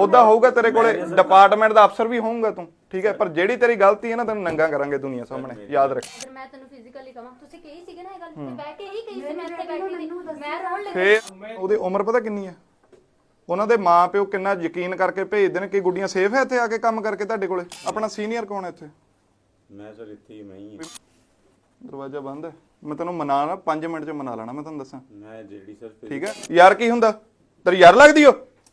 ਉਹਦਾ ਹੋਊਗਾ ਤੇਰੇ ਕੋਲੇ ਡਿਪਾਰਟਮੈਂਟ ਦਾ ਅਫਸਰ ਵੀ ਹੋਊਗਾ ਤੂੰ ਠੀਕ ਹੈ? ਪਰ ਜਿਹੜੀ ਤੇਰੀ ਗਲਤੀ ਹੈ ਨਾ ਤੈਨੂੰ ਨੰਗਾ ਕਰਾਂਗੇ ਦੁਨੀਆ ਸਾਹਮਣੇ ਯਾਦ ਰੱਖ। ਮੈਂ ਤੈਨੂੰ ਫਿਜ਼ੀਕਲੀ ਕਹਾਂ ਤੁਸੀਂ ਕਹੀ ਸੀਗੇ ਨਾ ਇਹ ਗੱਲ ਤੇ ਬਹਿ ਕੇ ਹੀ ਕਹੀ ਸੀ ਮੈਂ ਇੱਥੇ ਬੈਠੀ ਸੀ। ਮੈਂ ਰੋਣ ਲੱਗੀ। ਫੇਰ ਉਹਦੀ ਉਮਰ ਪਤਾ ਕਿੰਨੀ ਹੈ? ਉਹਨਾਂ ਦੇ ਮਾਪਿਓ ਕਿੰਨਾ ਯਕੀਨ ਕਰਕੇ ਭੇਜਦੇ ਨੇ ਕਿ ਗੁੱਡੀਆਂ ਸੇਫ ਹੈ ਇੱਥੇ ਆ ਕੇ ਕੰਮ ਕਰਕੇ ਤੁਹਾਡੇ ਕੋਲੇ? ਆਪਣਾ ਸੀਨੀਅਰ ਕੌਣ ਹੈ ਇੱਥੇ? ਮੈਂ ਸਰ ਇੱਥੇ ਹੀ ਮੈਂ ਹੀ ਹਾਂ। ਦਰਵਾਜ਼ਾ ਬੰਦ ਹੈ। ਮੈਂ ਤੈਨੂੰ ਮਨਾ ਲਾ 5 ਮਿੰਟ ਚ ਮਨਾ ਲੈਣਾ ਮੈਂ ਤੁਹਾਨੂੰ ਦੱਸਾਂ। ਮੈਂ ਜਿਹੜੀ ਸਰ ਫਿਰ ਠੀਕ ਹੈ? ਯਾਰ ਕੀ ਹੁੰਦਾ? ਤੇਰੀ ਯਾਰ ਲੱਗਦੀ ਓ?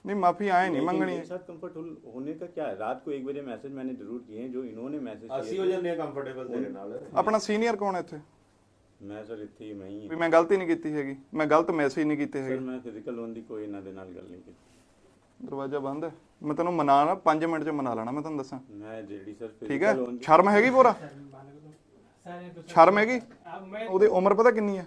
लूं मैं मांग लूंगा ਨਹੀਂ ਮਾਫੀ ਆਏ ਨਹੀਂ लेकिन ਮੰਗਣੀ मेरे साथ कंफर्टेबल होने का क्या है रात को एक बजे मैसेज मैंने जरूर किए हैं जो इन्होंने मैसेज ਅਸੀਂ ਹੋ ਜਾਂਦੇ ਆ ਕੰਫਰਟੇਬਲ ਤੇਰੇ ਨਾਲ ਆਪਣਾ ਸੀਨੀਅਰ ਕੌਣ ਹੈ ਇੱਥੇ मैं सर इतने ही मैं ही ਵੀ ਮੈਂ ਗਲਤੀ ਨਹੀਂ ਕੀਤੀ ਹੈਗੀ ਮੈਂ ਗਲਤ ਮੈਸੇਜ ਨਹੀਂ ਕੀਤੇ सर ਹੈਗੇ मैं फिजिकल लोन ਦੀ ਕੋਈ ਇਹਨਾਂ ਦੇ ਨਾਲ ਗੱਲ ਨਹੀਂ ਕੀਤੀ ਦਰਵਾਜ਼ਾ ਬੰਦ ਹੈ ਮੈਂ ਤੈਨੂੰ ਮਨਾ ਨਾ 5 ਮਿੰਟ 'ਚ ਮਨਾ ਲੈਣਾ ਮੈਂ ਤੁਹਾਨੂੰ ਦੱਸਾਂ ਮੈਂ ਜਿਹੜੀ ਸਰ ਠੀਕ ਹੈ ਫਿਜ਼ੀਕਲ ਲੋਨ ਸ਼ਰਮ ਹੈਗੀ ਪੂਰਾ ਸ਼ਰਮ ਹੈਗੀ ਉਹਦੀ ਉਮਰ ਪਤਾ ਕਿੰਨੀ ਹੈ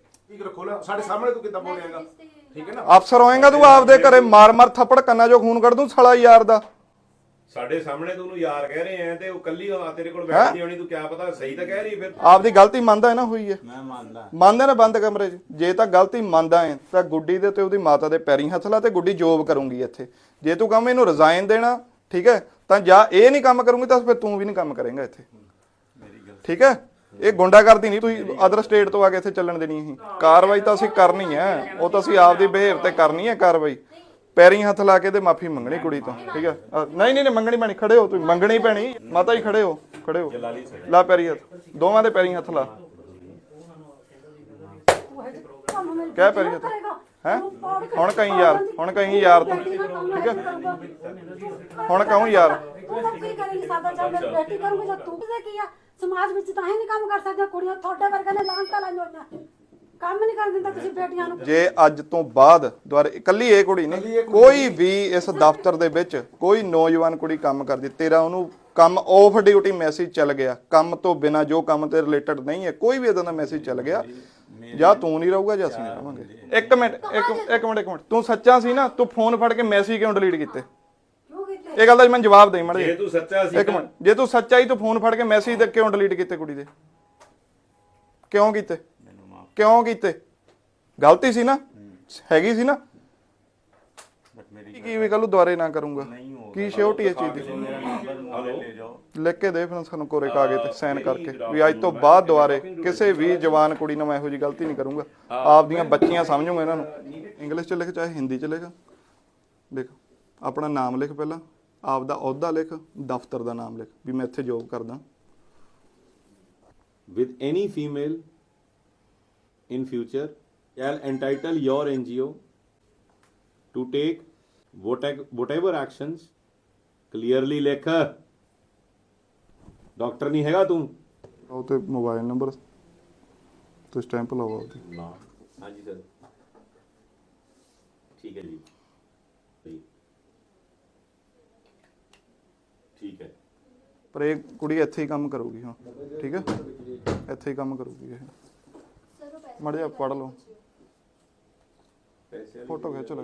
ਠੀਕ ਰੱਖੋ ਸਾਡੇ ਸਾਹਮਣੇ ਤੂੰ ਕਿੱਦਾਂ ਬੋਲੇਗਾ ਠੀਕ ਹੈ ਨਾ? ਅਫਸਰ ਹੋਏਗਾ ਤੂੰ ਆਪਦੇ ਘਰੇ ਮਾਰ ਮਾਰ ਥੱਪੜ ਕੰਨਾਂ ਚੋਂ ਖੂਨ ਕੱਢ ਦੂੰ ਸਾਲਾ ਯਾਰ ਦਾ। ਸਾਡੇ ਸਾਹਮਣੇ ਤੂੰ ਉਹਨੂੰ ਯਾਰ ਕਹਿ ਰਹੇ ਆ ਤੇ ਉਹ ਕੱਲੀ ਆ ਤੇਰੇ ਕੋਲ ਬੈਠਦੀ ਹੋਣੀ ਤੂੰ ਕਿਆ ਪਤਾ ਸਹੀ ਤਾਂ ਕਹਿ ਰਹੀ ਫਿਰ। ਆਪਦੀ ਗਲਤੀ ਮੰਨਦਾ ਹੈ ਨਾ ਹੋਈ ਹੈ। ਮੈਂ ਮੰਨਦਾ। ਮੰਨਦੇ ਨੇ ਬੰਦ ਕਮਰੇ 'ਚ। ਜੇ ਤਾਂ ਗਲਤੀ ਮੰਨਦਾ ਹੈ ਤਾਂ ਗੁੱਡੀ ਦੇ ਤੇ ਉਹਦੀ ਮਾਤਾ ਦੇ ਪੈਰੀਂ ਹੱਥ ਲਾ ਤੇ ਗੁੱਡੀ ਜੋਬ ਕਰੂੰਗੀ ਇੱਥੇ। ਜੇ ਤੂੰ ਕਹਵੇਂ ਇਹਨੂੰ ਰਿਜ਼ਾਈਨ ਦੇਣਾ ਠੀਕ ਹੈ ਤਾਂ ਜਾਂ ਇਹ ਨਹੀਂ ਕੰਮ ਕਰੂੰਗੀ ਤਾਂ ਫਿਰ ਤੂੰ ਵੀ ਨਹੀਂ ਕੰਮ ਕਰੇਂਗਾ ਇੱਥੇ। ਠੀਕ ਹੈ? ਇਹ ਗੁੰਡਾਗਰਦੀ ਨਹੀਂ, ਤੁਸੀਂ ਅਦਰ ਸਟੇਟ ਤੋਂ ਆ ਕੇ ਇੱਥੇ ਚੱਲਣ ਦੇਣੀ ਹੈ ਕਾਰਵਾਈ ਤਾਂ ਅਸੀਂ ਕਰਨੀ ਹੈ, ਉਹ ਤਾਂ ਅਸੀਂ ਆਪਦੀ ਬਿਹੇਵ ਤੇ ਕਰਨੀ ਹੈ ਕਾਰਵਾਈ। ਪੈਰੀ ਹੱਥ ਲਾ ਕੇ ਤੇ ਮਾਫੀ ਮੰਗਣੀ ਕੁੜੀ ਤੋਂ, ਠੀਕ ਹੈ? ਨਹੀਂ ਨਹੀਂ ਨਹੀਂ, ਮੰਗਣੀ ਪੈਣੀ, ਖੜੇ ਹੋ ਤੁਸੀਂ, ਮੰਗਣੀ ਪੈਣੀ। ਮਾਤਾ ਜੀ, ਖੜੇ ਹੋ ਖੜੇ ਹੋ। ਲਾ ਪੈਰੀ ਹੱਥ, ਦੋਵਾਂ ਦੇ ਪੈਰੀ ਹੱਥ ਲਾ। ਕਹਿ ਪੈਰੀ ਹੱਥ। ਹੈ? ਹੁਣ ਕਹੀਂ ਯਾਰ ਹੁਣ ਕਹੀਂ ਯਾਰ ਤੂੰ ਠੀਕ ਹੈ? ਹੁਣ ਕਹੂੰ ਯਾਰ। ਤੂੰ ਤਾਂ ਕੀ ਕਰੇਂਗੀ ਸਾਡਾ ਚੱਲ ਮੇਰੀ ਬੇਟੀ ਕਰੂੰਗੀ ਤਾਂ ਤੂੰ ਕਿਹਦੇ ਕੀ ਆ ਸਮਾਜ ਵਿੱਚ ਤਾਂ ਹੀ ਨਹੀਂ ਕੰਮ ਕਰ ਸਕਦੀਆਂ ਕੁੜੀਆਂ ਤੁਹਾਡੇ ਵਰਗੇ ਨੇ ਲਾਂਟਾ ਲਾਈਆਂ ਹੋਈਆਂ ਕੰਮ ਨਹੀਂ ਕਰ ਦਿੰਦਾ ਤੁਸੀਂ ਬੇਟੀਆਂ ਨੂੰ ਜੇ ਅੱਜ ਤੋਂ ਬਾਅਦ ਦੁਆਰੇ ਇਕੱਲੀ ਇਹ ਕੁੜੀ ਨਹੀਂ। ਕੋਈ ਵੀ ਇਸ ਦਫ਼ਤਰ ਦੇ ਵਿੱਚ ਕੋਈ ਨੌਜਵਾਨ ਕੁੜੀ ਕੰਮ ਕਰਦੀ ਤੇਰਾ ਉਹਨੂੰ ਕੰਮ ਆਫ ਡਿਊਟੀ ਮੈਸੇਜ ਚੱਲ ਗਿਆ ਕੰਮ ਤੋਂ ਬਿਨਾ ਜੋ ਕੰਮ ਤੇ ਰਿਲੇਟਡ ਨਹੀਂ ਹੈ ਕੋਈ ਵੀ ਇਦਾਂ ਦਾ ਮੈਸੇਜ ਚੱਲ ਗਿਆ ਜਾਂ ਤੂੰ ਨਹੀਂ ਰਹੂਗਾ ਜਾਂ ਅਸੀਂ ਨਹੀਂ ਰਹਾਂਗੇ ਇੱਕ ਮਿੰਟ ਇੱਕ ਇੱਕ ਮਿੰਟ ਇੱਕ ਮਿੰਟ। ਤੂੰ ਸੱਚਾ ਸੀ ਨਾ ਤੂੰ ਫੋਨ ਫੜ ਕੇ ਮੈਸੇਜ ਕਿਉਂ ਡਿਲੀਟ ਕੀਤੇ? ਕਿਉਂ ਕੀਤੇ? ਇਹ ਗੱਲ ਦਾ ਮੈਨੂੰ ਜਵਾਬ ਦੇ ਮੜੇ ਜੇ ਤੂੰ ਸੱਚਾ ਸੀ ਇੱਕ ਮਿੰਟ ਜੇ ਤੂੰ ਸੱਚਾ ਹੀ ਤੂੰ ਫੋਨ ਫੜ ਕੇ ਮੈਸੇਜ ਤੇ ਕਿਉਂ ਡਿਲੀਟ ਕੀਤੇ ਕੁੜੀ ਦੇ? ਕਿਉਂ ਕੀਤੇ? ਕਿਉਂ ਕੀਤੇ? ਗਲਤੀ ਸੀ ਨਾ? ਹੈਗੀ ਸੀ ਨਾ? ਕੀ ਵੀ ਕੱਲੂ ਦੁਬਾਰੇ ਨਾ ਕਰੂੰਗਾ। ਕੀ ਸ਼ਿਓਰਟੀ ਇਸ ਚੀਜ਼ ਦੀ? ਲਿਖ ਕੇ ਦੇ ਫਿਰ ਸਾਨੂੰ ਕੋਰੇ ਕਾਗਜ਼ ਤੇ ਸਾਈਨ ਕਰਕੇ। ਵੀ ਅੱਜ ਤੋਂ ਬਾਅਦ ਦੁਬਾਰੇ ਕਿਸੇ ਵੀ ਜਵਾਨ ਕੁੜੀ ਨੂੰ ਮੈਂ ਇਹੋ ਜੀ ਗਲਤੀ ਨਹੀਂ ਕਰੂੰਗਾ। ਆਪਦੀਆਂ ਬੱਚੀਆਂ ਸਮਝੂਗਾ ਇਹਨਾਂ ਨੂੰ। ਇੰਗਲਿਸ਼ ਚ ਲਿਖ ਚਾਹੇ ਹਿੰਦੀ ਚ ਲਿਖ। ਲਿਖ ਆਪਣਾ ਨਾਮ ਲਿਖ ਪਹਿਲਾਂ। ਆਪ ਦਾ ਅਹੁਦਾ ਲਿਖ ਦਫ਼ਤਰ ਦਾ ਨਾਮ ਲਿਖ। ਵੀ ਮੈਂ ਇੱਥੇ ਜੋਬ ਕਰਦਾ। With any female in future shall entitle your NGO to take whatever actions clearly ਲਿਖ। ਡਾਕਟਰ ਨਹੀਂ ਹੈਗਾ ਤੂੰ। ਉਹ ਤੇ ਮੋਬਾਈਲ ਨੰਬਰ ਤੇ ਸਟੈਂਪ ਲਾਓ ਆਪਦੀ। ਨਾ। ਹਾਂਜੀ ਸਰ ਠੀਕ ਹੈ ਜੀ। ਠੀਕ ਹੈ। ਪਰ ਇਹ ਕੁੜੀ ਇੱਥੇ ਹੀ ਕੰਮ ਕਰੂਗੀ ਹੁਣ। ਠੀਕ ਹੈ? ਇੱਥੇ ਹੀ ਕੰਮ ਕਰੂਗੀ ਇਹ। ਮੜ ਜਾ ਪੜ ਲਓ। ਫੋਟੋ ਖਿੱਚ ਲਓ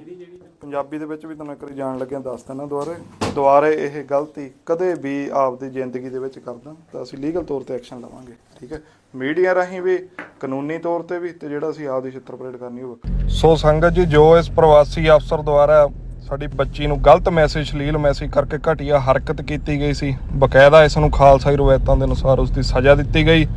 ਪੰਜਾਬੀ ਦੇ ਵਿੱਚ ਵੀ ਤੁਹਾਨੂੰ ਇੱਕ ਵਾਰੀ ਜਾਣ ਲੱਗਿਆ ਦੱਸ ਦਿੰਦਾ ਦੁਬਾਰੇ। ਦੁਬਾਰੇ ਇਹ ਗਲਤੀ ਕਦੇ ਵੀ ਆਪਦੀ ਜ਼ਿੰਦਗੀ ਦੇ ਵਿੱਚ ਕਰਦਾ। ਤਾਂ ਅਸੀਂ ਲੀਗਲ ਤੌਰ ਤੇ ਐਕਸ਼ਨ ਲਵਾਂਗੇ ਠੀਕ ਹੈ? ਮੀਡੀਆ ਰਾਹੀਂ ਵੀ ਕਾਨੂੰਨੀ ਤੌਰ ਤੇ ਵੀ ਤੇ ਜਿਹੜਾ ਅਸੀਂ ਆਪਦੀ ਛਿੱਤਰ ਪਰੇਡ ਕਰਨੀ ਹੋਵੇ ਸੋ ਸੰਗਤ ਜੀ ਜੋ ਇਸ ਪ੍ਰਵਾਸੀ ਅਫਸਰ ਦੁਆਰਾ ਸਾਡੀ ਬੱਚੀ ਨੂੰ ਗਲਤ ਮੈਸੇਜ ਸ਼ਲੀਲ ਮੈਸੇਜ ਕਰਕੇ ਘਟੀਆ ਹਰਕਤ ਕੀਤੀ ਗਈ ਸੀ ਬਕਾਇਦਾ ਇਸ ਨੂੰ ਖਾਲਸਾਈ ਰਵਾਇਤਾਂ ਦੇ ਅਨੁਸਾਰ ਉਸ ਦੀ ਸਜ਼ਾ ਦਿੱਤੀ ਗਈ।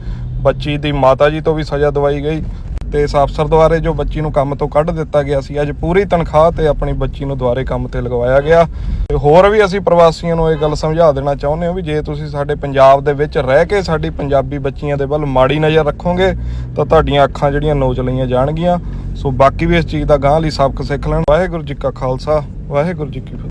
ਬੱਚੀ ਦੀ ਮਾਤਾ ਜੀ ਤੋਂ ਵੀ ਸਜ਼ਾ ਦਵਾਈ ਗਈ। ਤੇ ਇਸ ਅਫਸਰ ਦੁਆਰੇ ਜੋ ਬੱਚੀ ਨੂੰ ਕੰਮ ਤੋਂ ਕੱਢ ਦਿੱਤਾ ਗਿਆ ਸੀ, ਅੱਜ ਪੂਰੀ ਤਨਖਾਹ ਤੇ ਆਪਣੀ ਬੱਚੀ ਨੂੰ ਦੁਆਰੇ ਕੰਮ ਤੇ ਲਗਵਾਇਆ ਗਿਆ। ਤੇ ਹੋਰ ਵੀ ਅਸੀਂ ਪ੍ਰਵਾਸੀਆਂ ਨੂੰ ਇਹ ਗੱਲ ਸਮਝਾ ਦੇਣਾ ਚਾਹੁੰਦੇ ਹਾਂ ਵੀ ਜੇ ਤੁਸੀਂ ਸਾਡੇ ਪੰਜਾਬ ਦੇ ਵਿੱਚ ਰਹਿ ਕੇ ਸਾਡੀ ਪੰਜਾਬੀ ਬੱਚੀਆਂ ਦੇ ਵੱਲ ਮਾੜੀ ਨਜ਼ਰ ਰੱਖੋਗੇ, ਤਾਂ ਤੁਹਾਡੀਆਂ ਅੱਖਾਂ ਜਿਹੜੀਆਂ ਨੋਚ ਲਈਆਂ ਜਾਣਗੀਆਂ। ਸੋ ਬਾਕੀ ਵੀ ਇਸ ਚੀਜ਼ ਦਾ ਗਾਂਹ ਲਈ ਸਬਕ ਸਿੱਖ ਲੈਣ। ਵਾਹਿਗੁਰੂ ਜੀ ਕਾ ਖਾਲਸਾ, ਵਾਹਿਗੁਰੂ ਜੀ ਕੀ ਫਤਿਹ।